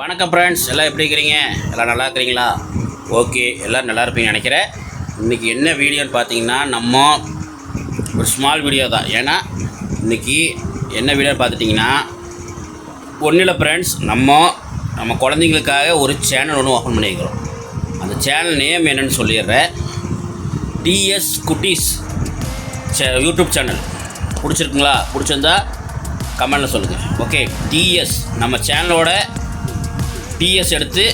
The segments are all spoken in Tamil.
வணக்கம் ஃப்ரெண்ட்ஸ் எல்லாம் எப்படி இருக்கிறீங்க? எல்லாம் நல்லா இருக்கிறீங்களா? ஓகே எல்லோரும் நல்லா இருப்பீங்கன்னு நினைக்கிறேன். இன்றைக்கி என்ன வீடியோன்னு பார்த்தீங்கன்னா நம்ம ஒரு ஸ்மால் வீடியோ தான். ஏன்னா இன்றைக்கி என்ன வீடியோன்னு பார்த்துட்டிங்கன்னா ஒன்றும் இல்லை ஃப்ரெண்ட்ஸ் நம்ம நம்ம குழந்தைங்களுக்காக ஒரு சேனல் ஒன்று ஓப்பன் பண்ணியிருக்கிறோம். அந்த சேனல் நேம் என்னன்னு சொல்லிடுறேன். டிஎஸ் குட்டீஸ் சே யூடியூப் சேனல் பிடிச்சிருக்குங்களா? பிடிச்சிருந்தா கமெண்டில் சொல்லுங்கள் ஓகே டிஎஸ் நம்ம சேனலோட டிஎஸ் எடுத்து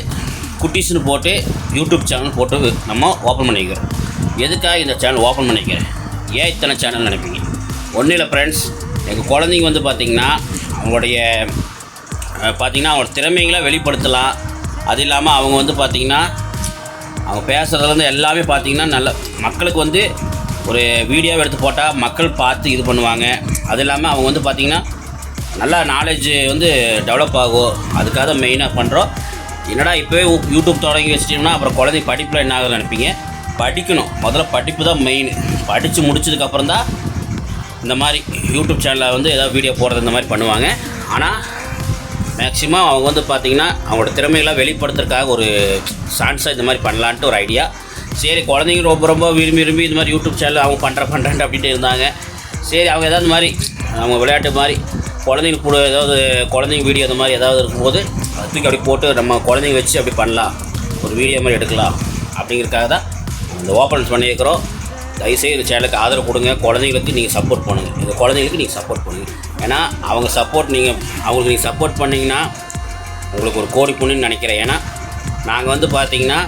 குட்டீஸ்னு போட்டு யூடியூப் சேனல் போட்டு நம்ம ஓப்பன் பண்ணிக்கிறோம். எதுக்காக இந்த சேனல் ஓப்பன் பண்ணிக்கிறேன்? ஏன் இத்தனை சேனல் நினைப்பீங்க? ஒன்றும் இல்லை ஃப்ரெண்ட்ஸ் எங்கள் குழந்தைங்க வந்து பார்த்திங்கன்னா அவங்களுடைய பார்த்திங்கன்னா அவங்க திறமைகளை வெளிப்படுத்தலாம். அது இல்லாமல் அவங்க வந்து பார்த்திங்கன்னா அவங்க பேசுகிறதுலேருந்து எல்லாமே பார்த்தீங்கன்னா நல்ல மக்களுக்கு வந்து ஒரு வீடியோவை எடுத்து போட்டால் மக்கள் பார்த்து இது பண்ணுவாங்க. அது இல்லாமல் அவங்க வந்து பார்த்திங்கன்னா நல்லா நாலேஜ் வந்து டெவலப் ஆகும். அதுக்காக தான் மெயினாக பண்ணுறோம் என்னடா இப்போவே யூடியூப் தொடங்கி வச்சிட்டிங்கன்னா அப்புறம் குழந்தை படிப்பில் என்ன ஆகுதுன்னு நினைப்பீங்க? படிக்கணும். முதல்ல படிப்பு தான் மெயின் படித்து முடிச்சதுக்கப்புறம் தான் இந்த மாதிரி யூடியூப் சேனலில் வந்து ஏதாவது வீடியோ போடுறது இந்த மாதிரி பண்ணுவாங்க. ஆனால் மேக்ஸிமம் அவங்க வந்து பார்த்திங்கன்னா அவங்களோட திறமைகளை வெளிப்படுத்துறதுக்காக ஒரு சான்ஸாக இந்த மாதிரி பண்ணலான்ட்டு ஒரு ஐடியா சரி குழந்தைங்க ரொம்ப ரொம்ப விரும்பி விரும்பி இந்த மாதிரி யூடியூப் சேனல் அவங்க பண்ணுற பண்ணுறேன் அப்படின்ட்டு இருந்தாங்க. சரி அவங்க ஏதாவது மாதிரி அவங்க விளையாட்டு மாதிரி குழந்தைங்களுக்கு கூட ஏதாவது குழந்தைங்க வீடியோ அந்த மாதிரி ஏதாவது இருக்கும்போது அதை தூக்கி அப்படி போட்டு நம்ம குழந்தைங்க வச்சு அப்படி பண்ணலாம். ஒரு வீடியோ மாதிரி எடுக்கலாம். அப்படிங்கிறதுக்காக தான் இந்த ஓப்பன்ஸ் பண்ணியிருக்கிறோம். தயவுசெய்து இந்த சேனலுக்கு ஆதரவு கொடுங்க. குழந்தைங்களுக்கு நீங்கள் சப்போர்ட் பண்ணுங்கள் இந்த குழந்தைங்களுக்கு நீங்கள் சப்போர்ட் பண்ணுங்கள் ஏன்னா அவங்க சப்போர்ட் நீங்கள் அவங்களுக்கு நீங்கள் சப்போர்ட் பண்ணிங்கன்னா உங்களுக்கு ஒரு கோடி புண்ணுன்னு நினைக்கிறேன். ஏன்னா நாங்கள் வந்து பார்த்தீங்கன்னா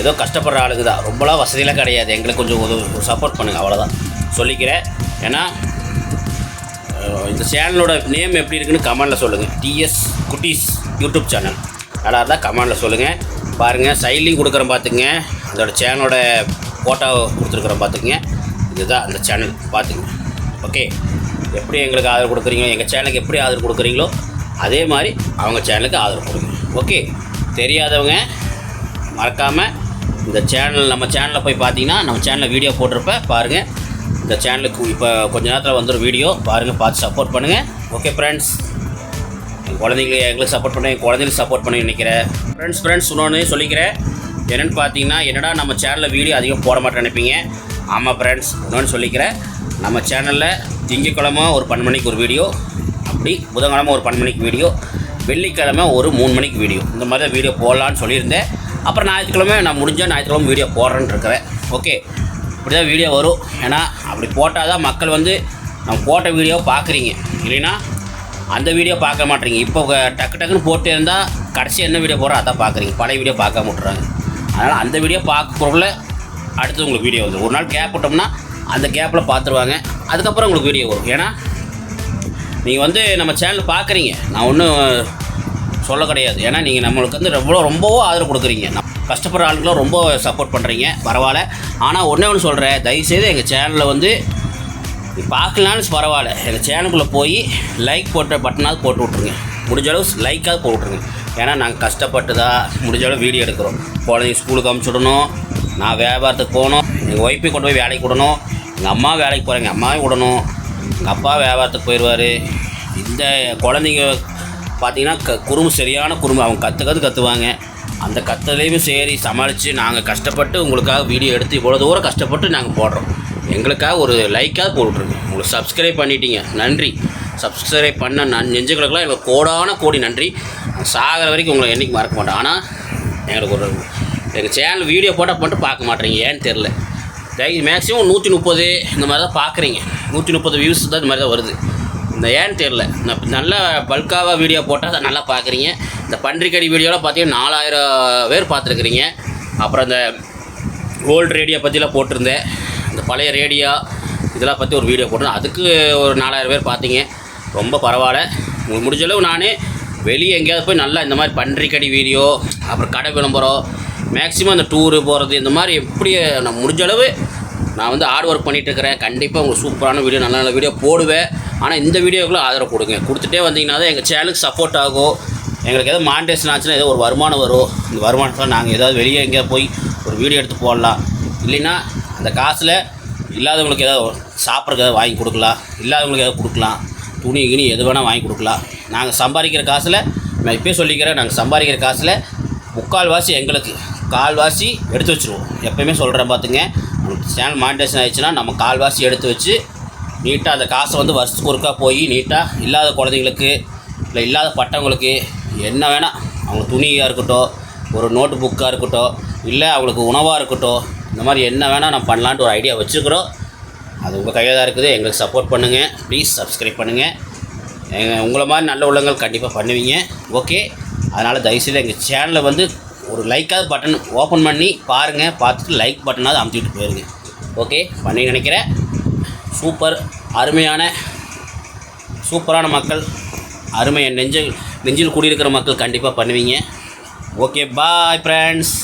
ஏதோ கஷ்டப்படுற ஆளுங்க தான். ரொம்பலாம் வசதியெலாம் கிடையாது. எங்களுக்கு கொஞ்சம் உதவு சப்போர்ட் பண்ணுங்கள் அவ்வளோதான் சொல்லிக்கிறேன். ஏன்னா இந்த சேனலோட நேம் எப்படி இருக்குன்னு கமெண்டில் சொல்லுங்கள் டிஎஸ் குட்டீஸ் யூடியூப் சேனல். நல்லா இருந்தால் கமெண்டில் சொல்லுங்கள் பாருங்கள் சைட்லையும் கொடுக்குறேன் பார்த்துங்க அதோட சேனலோட ஃபோட்டோ கொடுத்துருக்குறேன் பார்த்துக்குங்க இதுதான் அந்த சேனல். பார்த்துங்க ஓகே. எப்படி எங்களுக்கு ஆதரவு கொடுக்குறீங்களோ எங்கள் சேனலுக்கு எப்படி ஆதரவு கொடுக்குறீங்களோ அதே மாதிரி அவங்க சேனலுக்கு ஆதரவு கொடுங்க. ஓகே. தெரியாதவங்க மறக்காமல் இந்த சேனல் நம்ம சேனலில் போய் பார்த்தீங்கன்னா நம்ம சேனலில் வீடியோ போட்டிருப்ப பாருங்கள் இந்த சேனலுக்கு இப்போ கொஞ்ச நேரத்தில் வந்துடும் வீடியோ பாருங்கள் பார்த்து சப்போர்ட் பண்ணுங்கள் ஓகே ஃப்ரெண்ட்ஸ் என் எங்களுக்கு சப்போர்ட் பண்ணி குழந்தைங்களுக்கு சப்போர்ட் பண்ணி நினைக்கிறேன் ஃப்ரெண்ட்ஸ் ஃப்ரெண்ட்ஸ் இன்னொன்று சொல்லிக்கிறேன். என்னென்னு பார்த்தீங்கன்னா என்னடா நம்ம சேனலில் வீடியோ அதிகம் போட மாட்டேன் நினைப்பீங்க? ஆமாம் ஃப்ரெண்ட்ஸ் இன்னொன்று சொல்லிக்கிறேன். நம்ம சேனலில் திங்கக்கிழமை ஒரு பன்னெண்டு மணிக்கு ஒரு வீடியோ அப்படி புதன்கிழமை ஒரு பன்னெண்டு மணிக்கு வீடியோ வெள்ளிக்கிழமை ஒரு மூணு மணிக்கு வீடியோ இந்த மாதிரி தான் வீடியோ போடலான்னு சொல்லியிருந்தேன். அப்புறம் ஞாயிற்றுக்கிழமை நான் முடிஞ்சால் ஞாயிற்றுக்கிழமை வீடியோ போடுறேன்னு இருக்கிறேன். ஓகே இப்படி தான் வீடியோ வரும். ஏன்னா அப்படி போட்டால் தான் மக்கள் வந்து நம்ம போட்ட வீடியோ பார்க்குறீங்க. இல்லைன்னா அந்த வீடியோ பார்க்க மாட்டேறீங்க இப்போ டக்கு டக்குன்னு போட்டு இருந்தால் கடைசி என்ன வீடியோ போகிறோம் அதான் பார்க்குறீங்க. பழைய வீடியோ பார்க்க மாட்டுறாங்க அதனால் அந்த வீடியோ பார்க்கக்குள்ள அடுத்து உங்களுக்கு வீடியோ வந்து ஒரு நாள் கேப் விட்டோம்னா அந்த கேப்பில் பார்த்துருவாங்க. அதுக்கப்புறம் உங்களுக்கு வீடியோ வரும். ஏன்னா நீங்கள் வந்து நம்ம சேனல் பார்க்குறீங்க. நான் ஒன்றும் சொல்ல கிடையாது. ஏன்னா நீங்கள் நம்மளுக்கு வந்து ரொம்ப ரொம்பவோ ஆதரவு கொடுக்குறீங்க. கஷ்டப்படுற ஆளுங்களும் ரொம்ப சப்போர்ட் பண்ணுறீங்க பரவாயில்ல. ஆனால் ஒன்றே ஒன்று சொல்கிறேன் தயவுசெய்து எங்கள் சேனலில் வந்து நீ பார்க்கலான்னு பரவாயில்ல. எங்கள் சேனலுக்குள்ளே போய் லைக் போட்ட பட்டனாவது போட்டு விட்ருங்க முடிஞ்ச அளவு லைக்காவது போட்டு விட்ருங்க ஏன்னா நாங்கள் கஷ்டப்பட்டு தான் முடிஞ்ச அளவு வீடியோ எடுக்கிறோம். குழந்தைங்க ஸ்கூலுக்கு அமுச்சுடணும் நான் வியாபாரத்துக்கு போகணும். எங்கள் ஒய்ஃபை கொண்டு போய் வேலைக்கு விடணும். எங்கள் அம்மா வேலைக்கு போகிறேன் எங்கள் அம்மாவையும் விடணும். எங்கள் அப்பா வியாபாரத்துக்கு போயிடுவார் இந்த குழந்தைங்க பார்த்தீங்கன்னா க குறும்பு சரியான குறும்பு. அவங்க கற்றுக்கிறது கற்றுவாங்க அந்த கத்துலையுமே சரி சமாளித்து நாங்கள் கஷ்டப்பட்டு உங்களுக்காக வீடியோ எடுத்து இவ்வளோ தூரம் கஷ்டப்பட்டு நாங்கள் போடுறோம். எங்களுக்காக ஒரு லைக்காக போட்டுருங்க. உங்களுக்கு சப்ஸ்கிரைப் பண்ணிட்டீங்க. நன்றி. சப்ஸ்கிரைப் பண்ண நன் நெஞ்சுகளுக்கெல்லாம் எங்களுக்கு கோடான கோடி நன்றி. சாகிற வரைக்கும் உங்களை என்றைக்கு மறக்க மாட்டோம். ஆனால் எங்களுக்கு ஒரு எங்கள் சேனல் வீடியோ போட்டால் மட்டும் பார்க்க மாட்டேறீங்க ஏன்னு தெரில மேக்ஸிமம் நூற்றி முப்பது இந்த மாதிரி தான் பார்க்குறீங்க நூற்றி முப்பது வியூஸ் தான் இந்த மாதிரி தான் வருது. இந்த ஏன்னு தெரில நான் நல்லா பல்காவாக வீடியோ போட்டால் அதை நல்லா பார்க்குறீங்க. இந்த பன்றிக்கடி வீடியோலாம் பார்த்தீங்கன்னா நாலாயிரம் பேர் பார்த்துருக்குறீங்க. அப்புறம் இந்த ஓல்டு ரேடியோ பற்றிலாம் போட்டிருந்தேன். இந்த பழைய ரேடியோ இதெல்லாம் பற்றி ஒரு வீடியோ போட்டிருந்தேன். அதுக்கு ஒரு நாலாயிரம் பேர் பார்த்தீங்க. ரொம்ப பரவாயில்ல. உங்களுக்கு முடிஞ்ச அளவு நானே வெளியே எங்கேயாவது போய் நல்லா இந்த மாதிரி பன்றிக்கடி வீடியோ அப்புறம் கடை விளம்பரம் மேக்ஸிமம் அந்த டூரு போகிறது இந்த மாதிரி எப்படி நான் முடிஞ்ச அளவு நான் வந்து ஹார்ட் ஒர்க் பண்ணிட்டு இருக்கிறேன் கண்டிப்பாக உங்களுக்கு சூப்பரான வீடியோ நல்ல நல்ல வீடியோ போடுவேன். ஆனால் இந்த வீடியோக்குள்ளே ஆதரவு கொடுங்க. கொடுத்துட்டே வந்தீங்கன்னா தான் எங்கள் சேனலுக்கு சப்போர்ட் ஆகும். எங்களுக்கு ஏதோ மாண்டேஷன் ஆச்சுன்னா ஏதோ ஒரு வருமானம் வரும். இந்த வருமானத்தில் நாங்கள் ஏதாவது வெளியே எங்கேயா போய் ஒரு வீடியோ எடுத்து போடலாம். இல்லைன்னா அந்த காசில் இல்லாதவங்களுக்கு ஏதாவது சாப்பிட்றதுக்கு ஏதாவது வாங்கி கொடுக்கலாம். இல்லாதவங்களுக்கு ஏதாவது கொடுக்கலாம். துணி கிணி எது வேணால் வாங்கி கொடுக்கலாம். நாங்கள் சம்பாதிக்கிற காசில் நான் இப்போயே சொல்லிக்கிறேன் நாங்கள் சம்பாதிக்கிற காசில் முக்கால்வாசி எங்களுக்கு. கால்வாசி எடுத்து வச்சுருவோம். எப்பயுமே சொல்கிறேன் பார்த்துங்க உங்களுக்கு சேனல் மானிட்டேஷன் ஆயிடுச்சுன்னா நம்ம கால்வாசி எடுத்து வச்சு நீட்டாக அந்த காசை வந்து வருஷத்துக்கு ஒருக்கா போய் நீட்டாக இல்லாத குழந்தைங்களுக்கு இல்லை இல்லாத பட்டவங்களுக்கு என்ன வேணால் அவங்க துணியாக இருக்கட்டும் ஒரு நோட்டு புக்காக இருக்கட்டும் இல்லை அவங்களுக்கு உணவாக இருக்கட்டும் இந்த மாதிரி என்ன வேணால் நம்ம பண்ணலான்ட்டு ஒரு ஐடியா வச்சுருக்குறோம். அது உங்கள் கையில் தான் இருக்குது. எங்களுக்கு சப்போர்ட் பண்ணுங்கள் ப்ளீஸ் சப்ஸ்கிரைப் பண்ணுங்கள் எங்கள் உங்களை மாதிரி நல்ல உள்ளங்கள் கண்டிப்பாக பண்ணுவீங்க. ஓகே அதனால் தயவுசெய்து எங்கள் சேனலை வந்து ஒரு லைக்காவது பட்டன் ஓப்பன் பண்ணி பாருங்கள் பார்த்துட்டு லைக் பட்டனாவது அமுத்திட்டு போயிருங்க. ஓகே பண்ணி நினைக்கிறேன். சூப்பர் அருமையான சூப்பரான மக்கள் அருமை நெஞ்சில் நெஞ்சில் கூடியிருக்கிற மக்கள் கண்டிப்பாக பண்ணுவீங்க. Okay bye friends